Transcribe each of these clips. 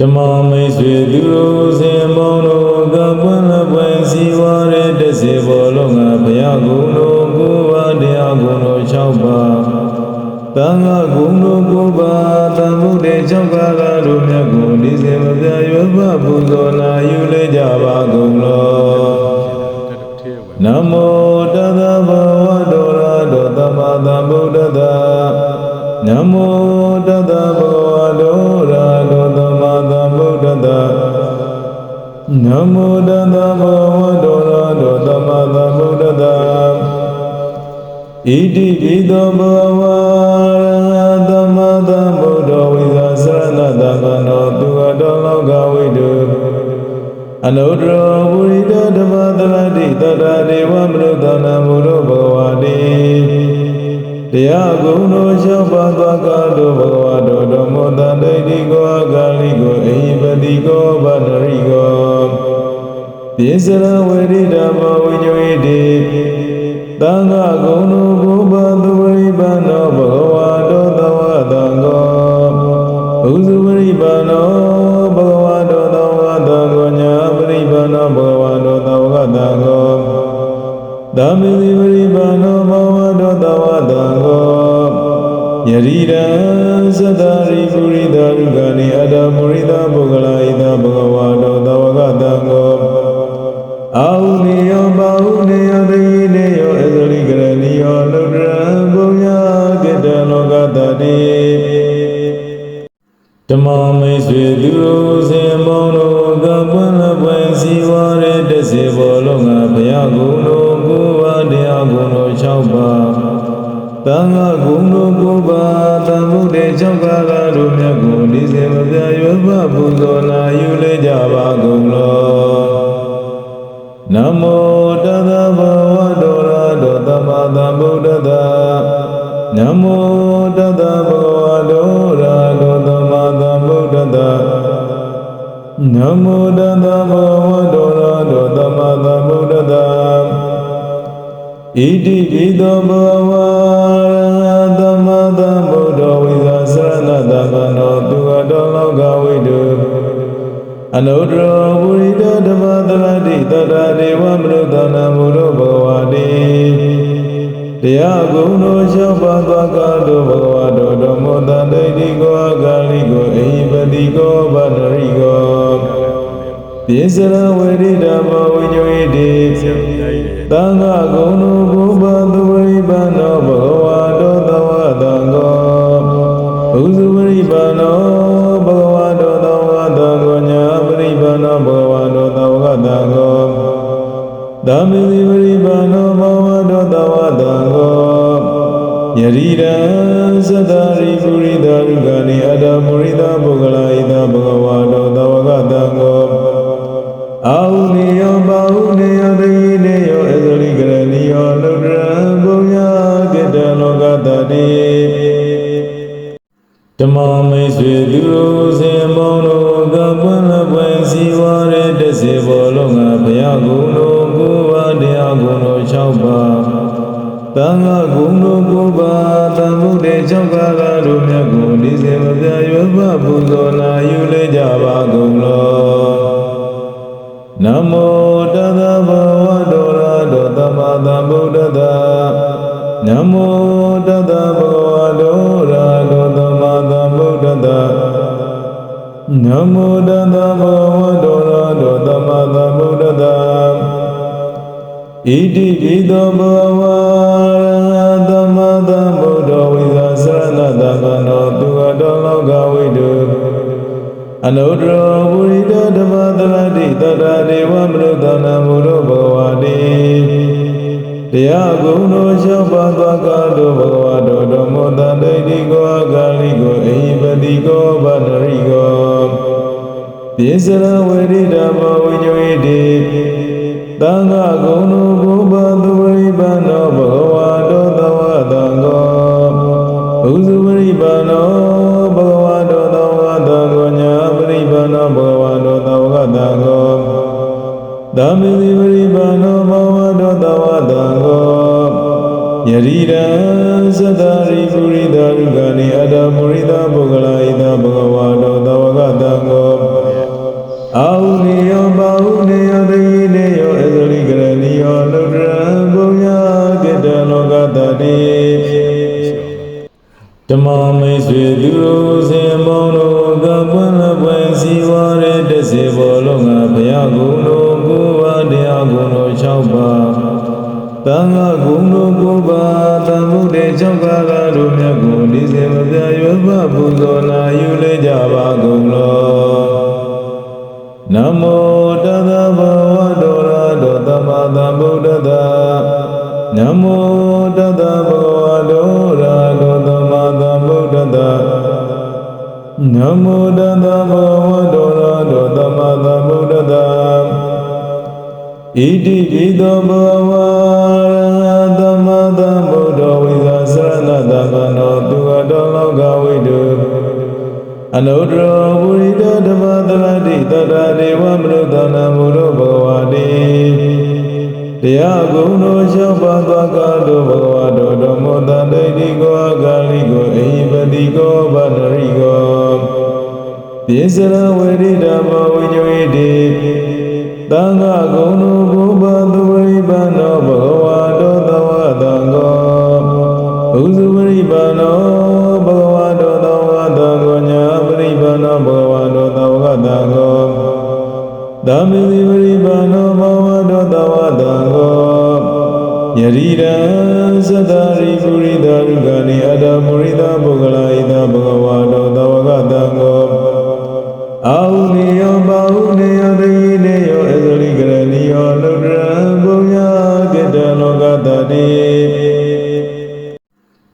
ဓမ္မမိတ်ဆွေသူတို့စင်ပေါင်းတို့ကပွင့်လပွင့်စီဝါရဲတစေဘောလုံးကဘုရားကုံတို့ကိုယ်ပါတရားကုံတို့၆ပါးသံဃာကုံတို့ကိုယ်ပါသံဗုဒ္ဓေ၆ပါးလာတို့မြတ်ကိုဒီစေမပြရွတ်ပပူဇော်နာယူလေကြပါကုန်လောနမောတသဗ္ဗဝတ္တောရာတောသမ္မာသမ္ဗုဒ္ဓတ္တနမောတသဗ္နမောတသဗ္ဗဝတ္တောရာတောသမ္မာသမ္ဗုဒ္ဓတ္တဣတိပိသောဘဝရသမ္မာသမ္ဗုဒ္ဓဝိဇာစရဏတမ္မနောသူအတောလောကဝိတုအနုတ္တရောပုရိသဓမ္မတရတိတတဒေဝမနုဿာနမုရောဘဂဝတိတရားဂုဏ်တို့ရှောက်ပါသွားကတို့ဘဂဝါတို့ဓမ္မောတန်တိတိကိုအကာလိကိုအိပတိကိုဗန္နရိကို ပိစရဝေရိဓမ္မဝိညဝိတိသံဃာဂုဏ်တို့ဘုဗ္ဗသူဝိပန္နောဘဂဝါတို့သဝတံကိုဘုဇုဝိပန္နောဘဂဝါတို့သဝတံကိုညာပရိပန္နောဘဂဝါတို့သဝတံကိုသမေတိပရိပန္နောဘဂဝါတို့သဝတံကိုယရိရံသတ္တရိပုရိသရုကဏိအတ္တမုရိသပုဂ္ဂလာဣသဘဂဝါတို့သဝကတံကို မိတ်ဆွေသူတို့စင်ပေါင်းတို့ကပွင့်လပွင့်စီဝါရဲတစေဘောလုံးကဘုရားကုံတို့ကိုယ်ပါတရားကုံတို့၆ပါးသံဃာကုံတို့ကိုယ်ပါသံဗုဒ္ဓေ၆ပါးလာတို့မြတ်ကိုဒီစေမပြရွတ်ပပူဇော်နာယူလေကြပါကုန်လောနမောတသဗ္ဗဝတ္တောရာတောသမ္မာသမ္ဗုဒ္ဓတ္တနမောတသဗ္နမောတသဗ္ဗဝတ္တောရာတောသမ္မာသမ္ဗုဒ္ဓတ္တဣတိပိသောဘဝရသမ္မာသမ္ဗုဒ္ဓဝိဇာစရဏတမ္မနောသူအတောလောကဝိတုအနုတ္တရောပုရိသဓမ္မတရတိတတဒေဝမနုဿာနမုရောဘဂဝတိတရားဂုဏ်တို့ရှောက်ပါသွားကတို့ဘဂဝါတို့ဓမ္မောတ ပိစရဝေရိဓမ္မဝိညဝိတိသံဃာဂုဏ်တို့ဘုဗ္ဗသူဝိပန္နောဘဂဝါတို့သဝတံကိုဘုဇုဝိပန္နောဘဂဝါတို့သဝတံကိုညာပရိပန္နောဘဂဝါတို့သဝတံကိုသမေတိပရိပန္နောဘဂဝါတို့သဝတံကိုယရိရံသတ္တရိပုရိသရုကဏိအတ္တမုရိသပုဂ္ဂလာ မ္မမိတ်ဆွေသူတို့စင်ပေါင်းတို့ကပွင့်လပွင့်စီဝါရဲတစေဘောလုံးကဘုရားကုံတို့ကိုယ်ပါတရားကုံတို့၆ပါးသံဃာကုံတို့ကိုယ်ပါသံဗုဒ္ဓေ၆ပါးလာတို့မြတ်ကိုဒီစေမပြရွတ်ပပူဇော်နာယူလေကြပါကုန်လောနမောတသဗ္ဗဝတ္တောရာတောသမ္မာသမ္ဗုဒ္ဓတ္တနမောတသဗ္ဗဝတ္တောရာတော နမောတသဗ္ဗဝတ္တောရာတောသမ္မာသမ္ဗုဒ္ဓတ္တဣတိပိသောဘဝရသမ္မာသမ္ဗုဒ္ဓဝိဇာစရဏတမ္မနောသူအတောလောကဝိတုအနုတ္တရောပုရိသဓမ္မတရတိတတဒေဝမနုဿာနမုရောဘဂဝတိတရားဂုဏ်တို့ရှောက်ပါသွားကတို့ဘဂ ပိစရဝေရိဓမ္မဝိညဝိတိသံဃာဂုဏ်တို့ဘုဗ္ဗသူဝိပန္နောဘဂဝါတို့သဝတံကိုဘုဇုဝိပန္နောဘဂဝါတို့သဝတံကိုညာပရိပန္နောဘဂဝါတို့သဝတံကိုသမေတိပရိပန္နောဘဂဝါတို့သဝတံကိုယရိရံသတ္တ အာဟုနေယောပါဟုနေယောတိနေယောအသလိကရဏီယောလုတ္တရဘုံညာကိတလောကတတိဓမ္မမိတ်ဆွေသူတို့စင်ပေါင်းတို့ကပွင့်လပွင့်စီဝါရတဲ့စေဘောလုံးကဘုရားကုံတို့ကိုယ်ပါတရားကုံတို့၆ပါးတန်ခါကုံတို့ကိုယ်ပါတန်မှုတဲ့၆ကားတို့မြတ်ကိုဒီစေမပြရွတ်ပပူဇော်နာယူလေကြပါကုန်လော နမောတသဗ္ဗဝတ္တောရတောသမ္မာသမ္ဗုဒ္ဓတ္တနမောတသဗ္ဗဝတ္တောရတောသမ္မာသမ္ဗုဒ္ဓတ္တနမောတသဗ္ဗဝတ္တောရတောသမ္မာသမ္ဗုဒ္ဓတ္တဣတိပိသောဘဝရသမ္မာသမ္ဗုဒ္ဓဝိဇာစရဏတမ္မနောသူအတောလောကဝိတု အနုတ္တရောပုရိသဓမ္မတရတိတတဒေဝမနုဿာနမုရောဘဂဝတိတရားဂုဏ်တို့ရှောက်ပါသွားကတို့ဘဂဝါတို့ဓမ္မောတန်တိတိကောအကာလိကိုအိပတိကောဗန္နရိကောပိစရဝေရိဓမ္မဝိညဝိတိသံဃာဂုဏ်တို့ဘုဗ္ဗသူဝိပန္နောဘဂဝါ န္နောဘဂဝါတို့သဝတံကောသမ္မိဝိပန္နောဘဂဝါတို့သဝတံကောယရိရံသတ္တရိပုရိသရုကဏိအတ္တမုရိသပုဂ္ဂလာဣသဘဂဝါတို့သဝကတံကောအာဟုနေယောပါဟုနေယောတိနေယောအသလိကရဏီယောလုတ္တရဘုံညာကိတလောကတတိ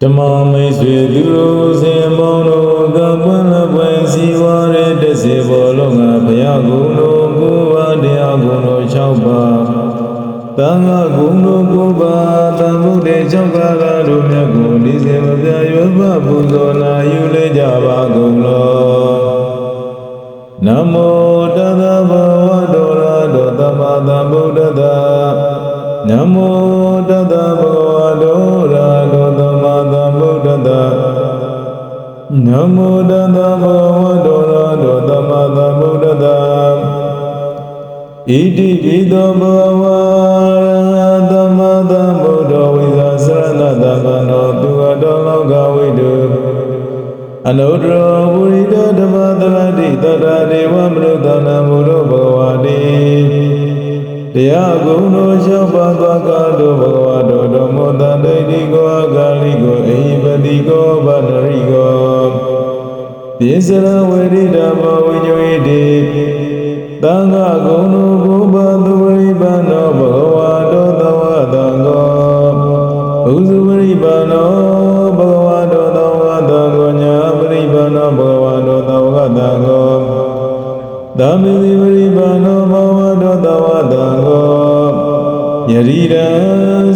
ဓမ္မမိတ်ဆွေသူတို့စင်ပေါ ကဘုရားကုံတို့ကိုယ်ပါတရားကုံတို့၆ပါးတန်ခါကုံတို့ကိုယ်ပါတန်မှုတဲ့၆ကားတို့မြတ်ကိုဒီစေမပြရွတ်ပပူဇော်နာယူလေကြပါကုန်လောနမောတသဗ္ဗဝတ္တောရတောသမ္မာသမ္ဗုဒ္ဓတ္တနမောတသဗ္ဗဝတ္တောရတော နမောတသဗ္ဗဝတ္တောရတောသမ္မာသမ္ဗုဒ္ဓတ္တဣတိပိသောဘဝရသမ္မာသမ္ဗုဒ္ဓဝိဇာစရဏတမ္မနောသူအတောလောကဝိတုအနုတ္တရောပုရိသဓမ္မတရတိတတဒေဝမနုဿာနမုရောဘဂဝါတိတရားဂုဏ်တို့ရှောက်ပါသွားကတို့ဘဂဝါတို့ဓမ္မောတန်တိတိကောအကာလိကိုအိပတိကောဗန္နရိကော ပိစရဝေရိဓမ္မဝိညဝိတိသံဃာဂုဏ်တို့ဘုဗ္ဗသူဝိပန္နောဘဂဝါတို့သဝတံကောဘုဇဝိပန္နောဘဂဝါတို့သဝတံကောညာပရိပန္နောဘဂဝါတို့သဝတံကောသမ္မိဝိပန္နောဘဂဝါတို့သဝတံကောယရိရံ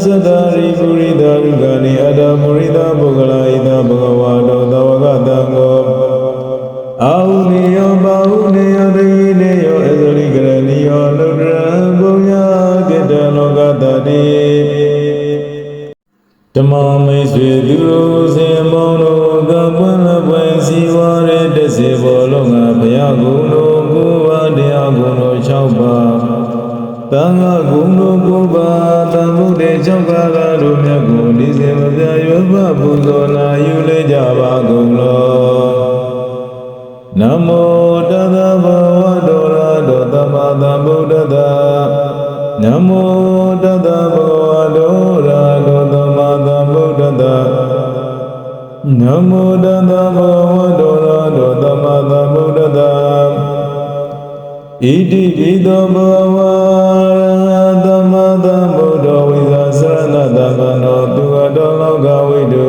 သတ္တရိပုရိသရုကဏိအတ္တမုရိသပုဂ္ဂလာဣသဘဂဝါတို့သဝကတံကော အာဟုနေယောပါဟုနေယောတိနေယောအသလိကရဏီယောလုတ္တရဘုံညာကိတလောကတတိဓမ္မမိတ်ဆွေသူတို့စင်ပေါင်းတို့ကပွင့်လပွင့်စီဝါရတဲ့စေဘောလုံးကဘုရားကုံတို့ကိုယ်ပါတရားကုံတို့၆ပါးတန်ခါကုံတို့ကိုယ်ပါတန်မှုတဲ့၆ကားတို့မြတ်ကိုဒီစေမပြရွတ်ပပူဇော်နာယူလေကြပါကုန်လော နမောတသဗ္ဗဝတ္တောရတောသမ္မာသမ္ဗုဒ္ဓတ္တနမောတသဗ္ဗဝတ္တောရတောသမ္မာသမ္ဗုဒ္ဓတ္တနမောတသဗ္ဗဝတ္တောရတောသမ္မာသမ္ဗုဒ္ဓတ္တဣတိပိသောဘဝရသမ္မာသမ္ဗုဒ္ဓဝိဇာစရဏတမ္မနောသူအတောလောကဝိတု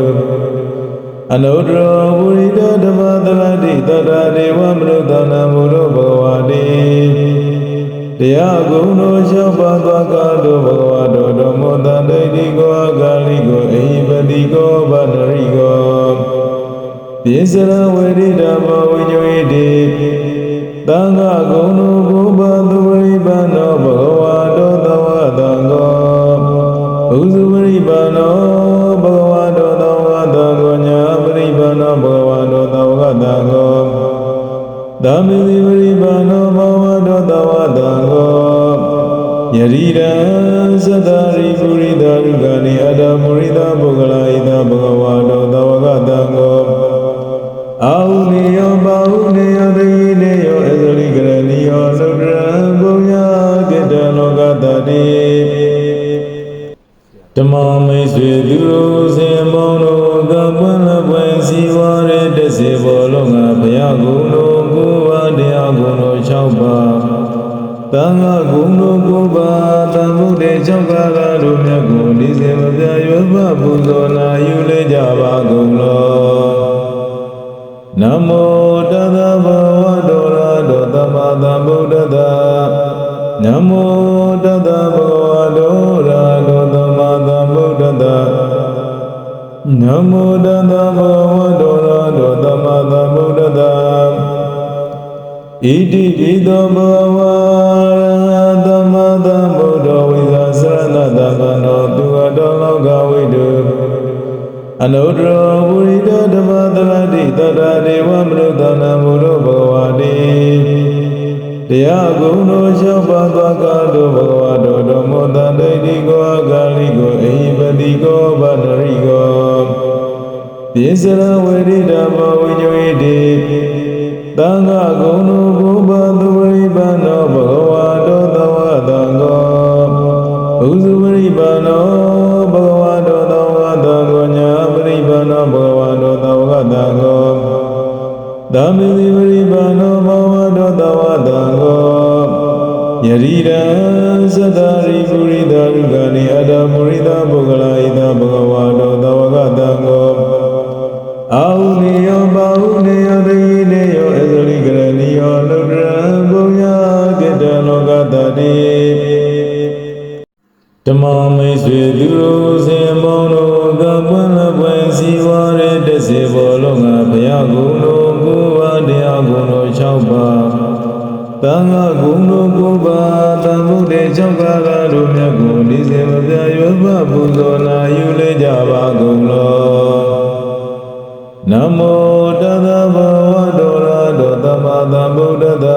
အနုတ္တရောပုရိသဓမ္မတရတိတတဒေဝမနုဿာနမုရောဘဂဝါတိတရားဂုဏ်တို့ရှောက်ပါသွားကတို့ဘဂဝါတို့ဓမ္မောတန်တိတိကောအကာလိကိုအိပတိကောဗန္နရိကောပိစရဝေရိဓမ္မဝိညဝိတိသံဃာဂုဏ်တို့ဘုဗ္ဗသူ သဝတံကောသမ္မိဝိရိပါနောဘဝတောတဝတံကောယရိရံသတ္တရိပုရိသရုကနိအတ္တမုရိသပုဂ္ဂလာဣသဘဂဝါတောတဝကတံကောအာဟုနိယောဘာဟုနိယောတိနိယောအသရိကရဏီယောသုဒ္ဓရံဘုံညာကိတလောကတတိဓမ္မမိတ်ဆွေသူတို့စ မောတသဗ္ဗဝတ္တောရာတောသမ္မာသမ္ဗုဒ္ဓတ္တနမောတသဗ္ဗဝတ္တောရာတောသမ္မာသမ္ဗုဒ္ဓတ္တဣတိပိသောဘဝရသမ္မာသမ္ဗုဒ္ဓဝိဇာစရဏတမနောသူအတောလောကဝိတုအနုတ္တရောပုရိသဓမ္မတရတိတတ္တဒေဝမနုဿာနံဘုရောဘဂဝါတိ တရားဂုဏ်တို့ရှောက်ပါသွားကားတို့ဘဂဝါတို့ဓမ္မောတန်တိတိကိုအကာလိကိုအိပတိကိုဗန္နရိကိုပိစရဝေရိဓမ္မဝိညဝိတိသံဃာဂုဏ်တို့ဘုဗ္ဗသူ သမ္မိဝိပန္နောဘဂဝါတို့သဝတံကိုယရိရံသတ္တရိပုရိသရုကနိအတ္တမုရိသပုဂ္ဂလာဣသဘဂဝါတို့သဝကတံကိုအာဟုနိယောဘာဟုနိယောတိနိယောအသရိကရဏီယောလုဒ္ဓရံဘုံညာကိတလောကတတိဓမ္မမိတ်ဆွေသူတို့စင်ပေါင်းတို့ကပွင့်လပွင့်စီဝါရတဲ့စေဘောလုံးကဘုရားကုံတို့ကို တန်ခါကုံတို့ကိုယ်ပါတန်မှုတဲ့၆ကားတို့မြတ်ကိုဒီစေမပြရွတ်ပပူဇော်နာယူလေကြပါကုန်လောနမောတသဗ္ဗဝတ္တောရာတောသမ္မာသမ္ဗုဒ္ဓတ္တ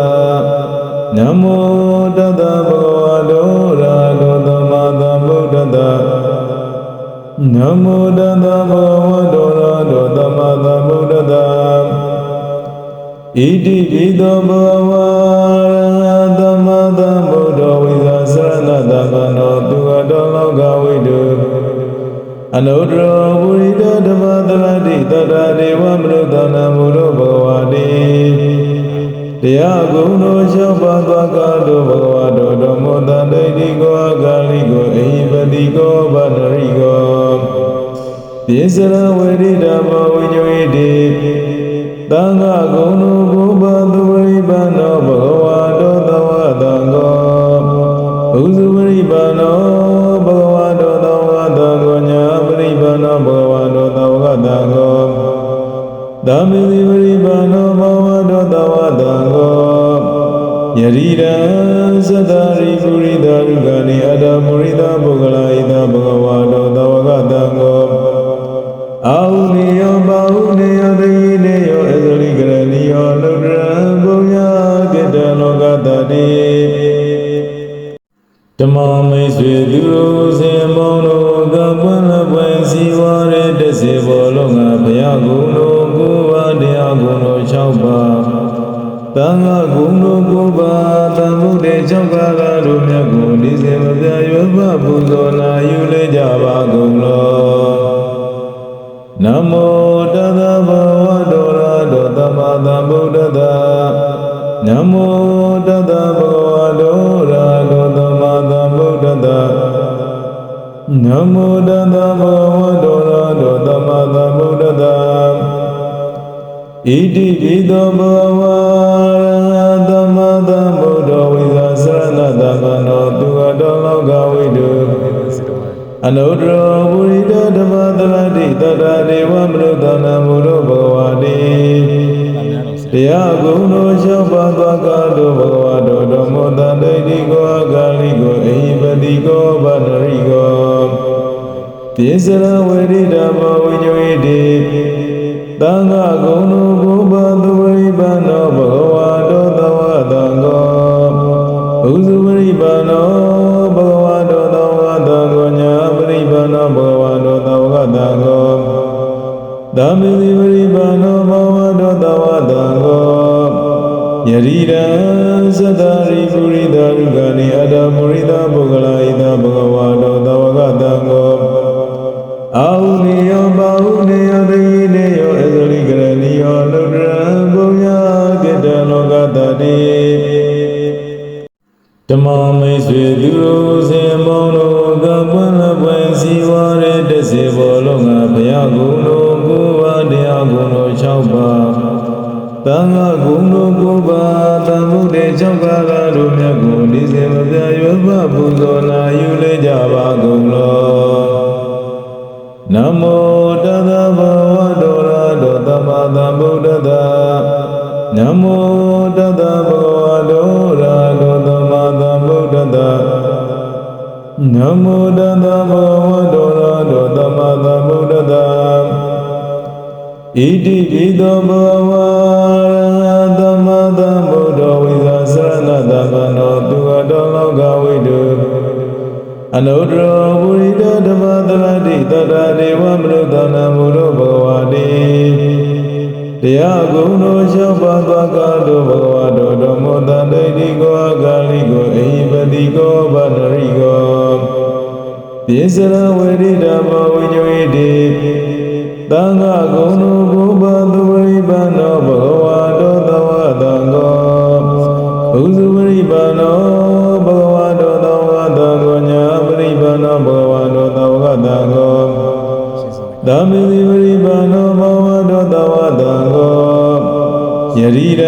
နမောတသဗ္ဗဝတ္တောရာတောသမ္မာသမ္ဗုဒ္ဓတ္တနမောတသဗ္ဗဝတ္တောရာတောသမ္မာသမ္ဗုဒ္ဓတ္တဣတိပိသောဘဝ ဏတမနောသူအတောလောကဝိတုအနုတ္တရောပုရိသဓမ္မတရတိတတ္တဒေဝမနုဿာနံဘုရောဘဂဝါတိတရားဂုဏ်တို့ရှောက်ပါသွားကားတို့ဘဂဝါတို့ဓမ္မောတန်တိတိကိုအကာလိကိုအိပတိကိုဗန္နရိကိုပိစရဝေရိဓမ္မဝိညဝိတိသံဃာဂုဏ်တို့ဘုဗ္ဗသူဝိပန္နောဘဂဝါ သမ္မိဝိပန္နောဘဂဝါတို့သဝတံကိုယရိရံသတ္တရိပုရိသရုကနိအတ္တမုရိသပုဂ္ဂလာဣသဘဂဝါတို့သဝကတံကိုအာဟုနိယောဘာဟုနိယောတိနိယောအသရိကရဏီယောလုဒ္ဓရံဘုံညာကိတလောကတတိဓမ္မမိတ်ဆွေသူတို့စင်ပေါင်းတို့ကပွင့်လပွင့်စီဝါရတဲ့စေဘောလုံးကဘုရားကုံတို့ 6ပါးသံဃာဂုဏ်တို့9ပါးသံဗုဒ္ဓေ6ပါးကတို့မြတ်ကိုဒီစေမပြရွယ်ပပူဇော်နာယူလေကြပါကုန်လောနမောတသဗဝတောရတောသမ္မာသမ္ဗုဒ္ဓတနမောတသဗဝတောရတောသမ္မာသမ္ဗုဒ္ဓတနမောတသဗ္ဗဝတ္တောရတောသမ္မာသမ္ဗုဒ္ဓတ ဣတိပိသောဘဝရသမ္မာသမ္ဗုဒ္ဓဝိဇာစရဏတမနောသူအတောလောကဝိတုအနုတ္တရောပုရိသဓမ္မတရတိတတ္တဒေဝမနုဿာနံဘုရောဘဂဝါတိတရားဂုဏ်တို့ရှောက်ပါသွားကားတို့ဘဂဝါတို့ဓမ္မောတန်တိတိကိုအကာလိကိုအိပတိကိုဗန္နရိကိုပိစရဝေရိဓမ္မဝိညဝိတိ သံဃာဂုဏ်တို့ဘုဗ္ဗသူဝိပန္နောဘဂဝါတို့သဝဥစုပရိပါနောဘဂဝတောသဝကတံကိုညာပရိပါနောဘဂဝတောသဝကတံကိုသမ္မိတိပရိပါနောဘဂဝတောသဝကတံကိုယရိရံသတ္တရိပုရိသရုကဏိအတ္တမုရိသပုဂ္ဂလာဣသဘဂဝတောသဝကတံကိုအာဟု ဓမ္မမိတ်ဆွေသူတို့စင်ပေါင်းတို့ကပွင့်လပွင့်စီဝါရဲတစေဘောလုံးကဘုရားကုံတို့ကိုယ်ပါတရားကုံတို့၆ပါးတန်ခါကုံတို့ကိုယ်ပါတန်မှုတဲ့၆ပါးလာတို့မြတ်ကိုဒီစေမပြရွတ်ပပူဇော်နာယူလေကြပါကုန်လောနမောတသဗ္ဗဝတ္တောရာတောသမ္မာသမ္ဗုဒ္ဓတ္တနမောတတ္တ နမောတတ္တဗုဒ္ဓောရာတောသမ္မာသမ္ဗုဒ္ဓတ္တဣတိပိသောဘဝရသမ္မာသမ္ဗုဒ္ဓဝိဇာစရဏတမ္မနောသူအတောလောကဝိတုအနုတ္တရောပုရိသဓမ္မတရတိတတ္တဒေဝမနုဿာနံဘုရောဘဂဝတိတရားကုံတို့ရှောက်ပါသွားကားတို့ဘဂဝါတို့ဓမ္မောတန်တိတိကောအကာလိကို ပိစရဝေရိဓမ္မဝိညဝိတိသံဃာကုံတို့ဘုဗ္ဗသူဝိပန္နောဘဂဝါတို့သဝတံကောဘုဇုဝိပန္နောဘဂဝါတို့သဝတံကောညာပရိပန္နောဘဂဝါတို့သဝတံကောသမ္မိတိပရိပါဏောဘဝတောတဝတံကိုယရိရံ